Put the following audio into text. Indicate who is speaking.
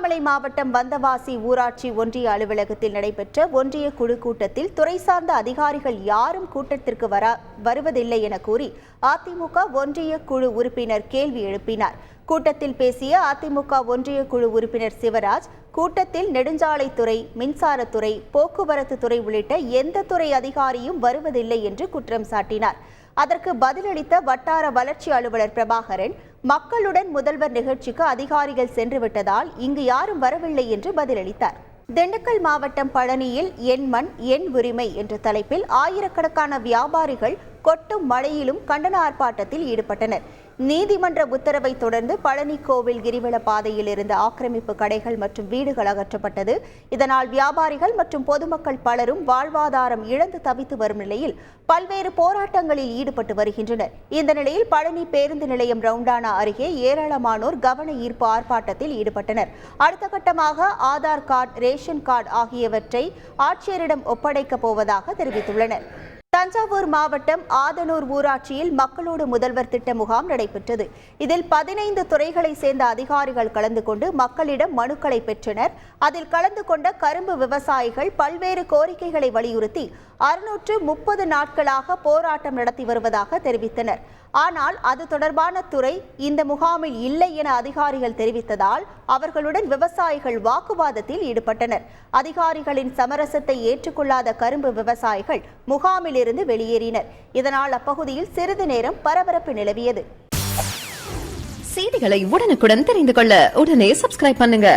Speaker 1: திருவண்ணாமலை மாவட்டம் வந்தவாசி ஊராட்சி ஒன்றிய அலுவலகத்தில் நடைபெற்ற ஒன்றிய குழு கூட்டத்தில் துறை சார்ந்த அதிகாரிகள் யாரும் கூட்டத்திற்கு வர வருவதில்லை என கூறி அதிமுக ஒன்றிய குழு உறுப்பினர் கேள்வி எழுப்பினார். கூட்டத்தில் பேசிய அதிமுக ஒன்றிய குழு உறுப்பினர் சிவராஜ் கூட்டத்தில் நெடுஞ்சாலைத்துறை மின்சாரத்துறை போக்குவரத்து துறை உள்ளிட்ட எந்த துறை அதிகாரியும் வருவதில்லை என்று குற்றம் சாட்டினார். அதற்கு பதிலளித்த வட்டார வளர்ச்சி அலுவலர் பிரபாகரன் மக்களுடன் முதல்வர் நிகழ்ச்சிக்கு அதிகாரிகள் சென்று விட்டதால் இங்கு யாரும் வரவில்லை என்று பதிலளித்தார். திண்டுக்கல் மாவட்டம் பழனியில் என் மண் என் உரிமை என்ற தலைப்பில் ஆயிரக்கணக்கான வியாபாரிகள் கொட்டும் மழையிலும் கண்டன ஆர்ப்பாட்டத்தில் ஈடுபட்டனர். நீதிமன்ற உத்தரவை தொடர்ந்து பழனி கோவில் கிரிவல பாதையில் இருந்த ஆக்கிரமிப்பு கடைகள் மற்றும் வீடுகள் அகற்றப்பட்டது. இதனால் வியாபாரிகள் மற்றும் பொதுமக்கள் பலரும் வாழ்வாதாரம் இழந்து தவித்து வரும் நிலையில் பல்வேறு போராட்டங்களில் ஈடுபட்டு வருகின்றனர். இந்த நிலையில் பழனி பேருந்து நிலையம் ரவுண்டானா அருகே ஏராளமானோர் கவன ஈர்ப்பு ஆர்ப்பாட்டத்தில் ஈடுபட்டனர். அடுத்த கட்டமாக ஆதார் கார்டு ரேஷன் கார்டு ஆகியவற்றை ஆட்சியரிடம் ஒப்படைக்கப் போவதாக தெரிவித்துள்ளனர். தஞ்சாவூர் மாவட்டம் ஆதனூர் ஊராட்சியில் மக்களோடு முதல்வர் திட்ட முகாம் நடைபெற்றது. இதில் பதினைந்து துறைகளை சேர்ந்த அதிகாரிகள் கலந்து கொண்டு மக்களிடம் மனுக்களை பெற்றனர். அதில் கலந்து கொண்ட கரும்பு விவசாயிகள் பல்வேறு கோரிக்கைகளை வலியுறுத்தி அறுநூற்று முப்பது நாட்களாக போராட்டம் நடத்தி வருவதாக தெரிவித்தனர். ஆனால் அது தொடர்பான துறை இந்த முகாமில் இல்லை என அதிகாரிகள் தெரிவித்ததால் அவர்களுடன் விவசாயிகள் வாக்குவாதத்தில் ஈடுபட்டனர். அதிகாரிகளின் சமரசத்தை ஏற்றுக்கொள்ளாத கரும்பு விவசாயிகள் முகாமிலிருந்து வெளியேறினர். இதனால் அப்பகுதியில் சிறிது நேரம் பரபரப்பு நிலவியது.
Speaker 2: செய்திகளை உடனுக்குடன் தெரிந்து கொள்ள உடனே சப்ஸ்கிரைப் பண்ணுங்க.